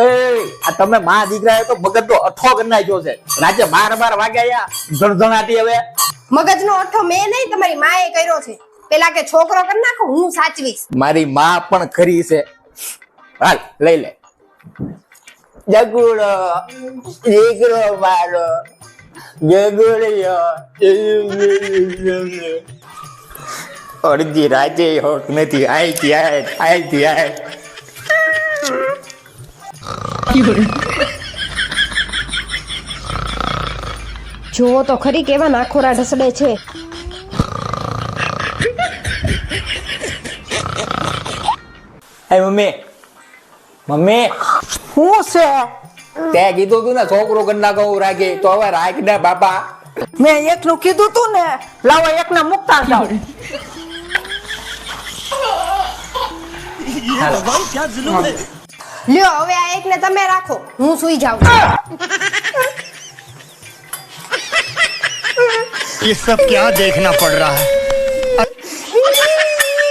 એ આ તમે માં દીકરા તો મગજ તો અઠો કરી નાખ્યો છે. રાજે બાર બાર વાગ્યા ધણધણાટી હવે. મગજનો અઠો મેં નહીં તમારી માએ કર્યો છે. પેલા કે છોકરો કરી નાખો હું સાચવીશ. મારી માં પણ ખરી છે. હાલ લઈ લે. જગુડો દીકરો મારો. જગુડિયો અડધી રાજે હોટ નથી આઈ ત્યાં આઈ ત્યાં જો તો ખરી કેવા નાખોરા ઢસડે છે. મમ્મી. મમ્મી. શું છે? તે કીધું તું ને છોકરો ગંદા નાખો રાખે. તો હવે રાખ ને બાપા. મેં એકનું કીધું તું ને લાવો એકને મુકતા જાઓ. લ્યો હવે આ એકને તમે રાખો હું સુઈ જાઉં ये सब क्या देखना पड़ रहा है